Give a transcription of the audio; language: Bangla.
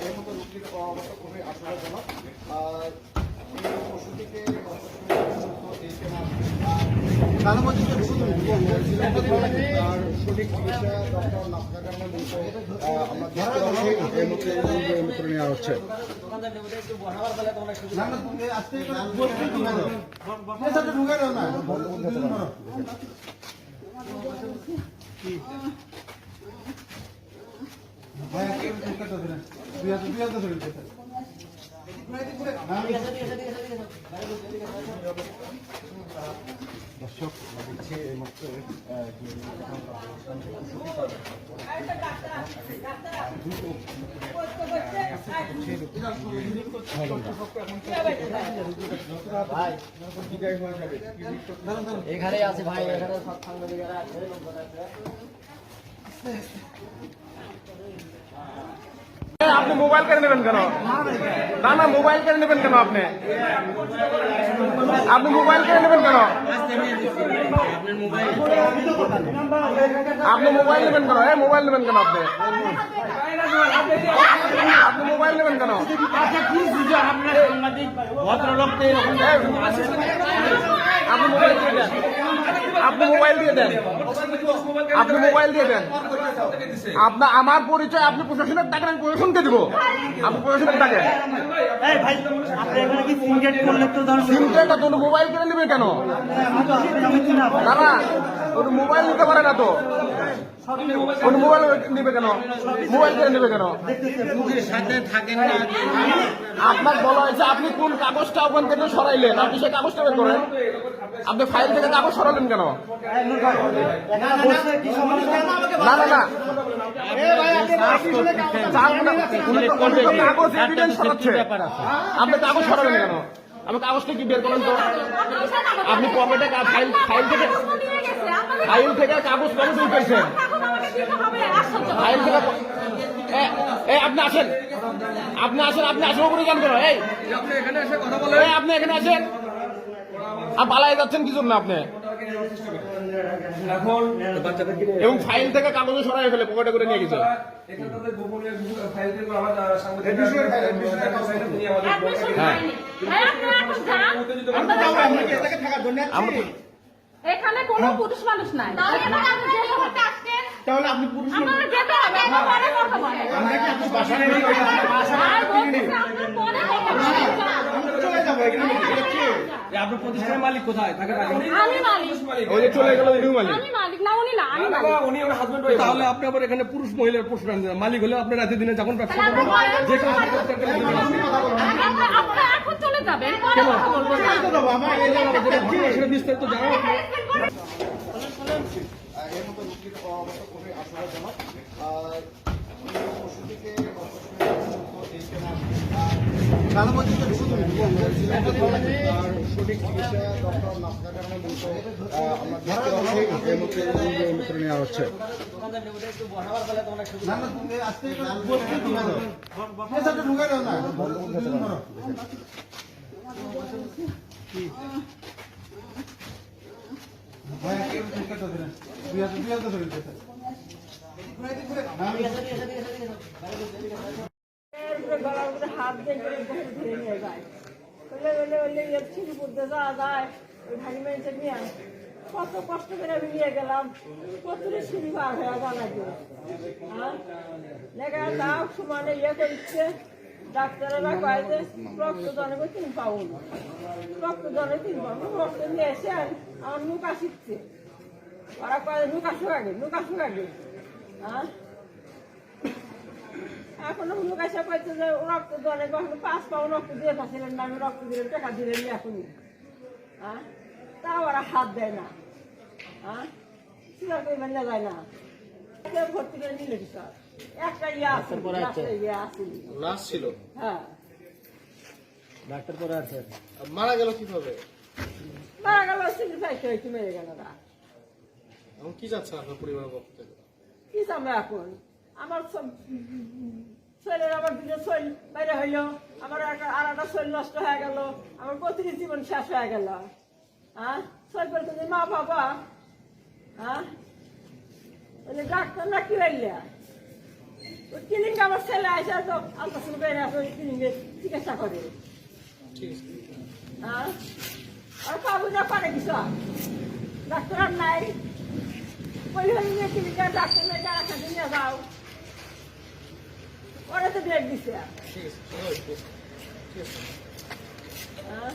রোগীর অবস্থা খুবই আশঙ্কাজনক আর সঠিক চিকিৎসা ডক্টর না থাকার কারণে মূলত আহ, আমরা দেখতে পাচ্ছি এই মুহূর্তে রোগী এই মুহূর্তে নেওয়া ঢুকে এর দর্শক দেখছি এই যে এখানে আছে ভাই এখানে সব সাংবাদিকেরা আছে। লোকজন আছে আপনি মোবাইল কেড়ে নেবেন কেন না না মোবাইল কেড়ে নেবেন কেন আপনি আপনি মোবাইল কেড়ে নেবেন কেন আপনি মোবাইল নেবেন কেন হ্যাঁ মোবাইল নেবেন কেন আপনি আপনি মোবাইল নেবেন কেন আপনি মোবাইল দিয়ে দেন আপনি মোবাইল দিয়ে দেন। আপনি মোবাইল দিয়ে দেন। আপনার আমার পরিচয় আপনি প্রশাসনের টাকা আমি প্রশাসনকে দিব। আপনি প্রশাসনের টাকা সিমটা মোবাইল কিনে নেবে কেন? না না ওর মোবাইল নিতে পারে না তো। ওর মোবাইল নিবে কেন? মোবাইল কিনে নেবে কেন? আপনার বলা হয়েছে, আপনি কোন কাগজটা ওখান থেকে সরাইলেন? আপনি সেই কাগজটা বের করেন। আপনি ফাইল থেকে কাগজ সরালেন কেন? না না না। আপনি কাগজ সরাবেন কেন? আপনি কাগজটা কি বের করেন তো? আপনি পকেটে ফাইল ফাইল থেকে ফাইল থেকে কাগজ কাগজ উঠেছেন আপনি আসেন। আপনি আসেন আপনি আসেন উপরে যান কেন? এই। আপনি এখানে এসে কথা বলেন আপনি এখানে আসেন। আর পালাই যাচ্ছেন কি জন্য আপনি? এবং ফাইল থেকে কাগজে সরাই ফেলে পকেটে করে নিয়ে গেছে। আমরা এখানে কোনো পুরুষ মানুষ নাই। তাহলে আপনি পুরুষ আপনারা যেতে হবে আমার পরে কথা বলেন আমরা কি আপনার বাসায় নেই? আর বলতেছি আপনার পরে কথা বলেন আমরা চলে যাব এখানে দেখছি আপনার প্রতিষ্ঠানের মালিক কোথায়? থাকে আমি মালিক। ওই যে চলে গেল উনিও মালিক। আমি মালিক না উনি না আমি মালিক। তাহলে আপনি আবার এখানে পুরুষ মহিলার প্রশ্ন মালিক হলে আপনি রাতে দিনে যখন ব্যবসা করবেন যে কোনো সমস্যা একটা দিবেন। আপনারা আপনারা এখন চলে যাবেন। পরে কথা বলব না। যাব আমার এই জায়গাটা যেটা জি, সেটা বিস্তারিত জানাব। এর মতো রোগীর অবস্থা খুবই আশঙ্কাজনক আর এই পশুটিকে নেওয়া হচ্ছে দুই হাজার দুই হাজার ধরে নিয়ে যায়। বলে বলে বলে এর ছিঁড়ি পড়তে যাওয়া যায়, ওই ভারী মেয়েছে নিয়ে কত কষ্ট করে আমি নিয়ে গেলাম প্রচুর সিঁড়ি বার হয়ে জানা দিয়ে লেখা যাও সমানে ইয়ে করছে, ডাক্তারেরা কয় যে রক্ত জনে তিন পাউন রক্ত জনে তিন পাউন রক্ত নিয়ে এসে আর আমার নুকা শিখছে ওরা কয়, নুকা শুকাগে নুকা শুকাগে হ্যাঁ? এখনও যে রক্ত দলে কখনো পাঁচ পাও রক্ত দিয়ে না আমি রক্ত দিলেন টাকা দিলেন এখনই। হ্যাঁ তাও ওরা হাত দেয় না। হ্যাঁ করে মেনে যায় না? ভর্তি করে নিলে স্যার একটা ইয়ে আছে ইয়ে আছে। লাশ ছিল? হ্যাঁ। ডাক্তার পরে আছে? মারা গেল কীভাবে? মারা গেল হয়েছে মেরে গেল এখন কি যাচ্ছে আপনার পক্ষ থেকে? কি জানব এখন? আমার শরীরের আবার দুটো শরীর বাইরে হইল। আমার আর একটা শরীর নষ্ট হয়ে গেল। আমার প্রতিটি জীবন শেষ হয়ে গেল। হ্যাঁ? শরীর বলতে মা বাবা। হ্যাঁ? বলে ডাক্তার না কি হইলে ওই ক্লিনিকে আমার ছেলে আসে তো আলট্রাসাউন্ড বেড়ে আসে, ওই ক্লিনিকে চিকিৎসা করে। হ্যাঁ? আর পাবো না, পারে কিছু। ডাক্তার নাই। ওই হয়ে ক্লিনিকে ডাক্তার নাই যারা নিয়ে যাও। ওরা তো ডেট দিছে। ঠিক হ্যাঁ?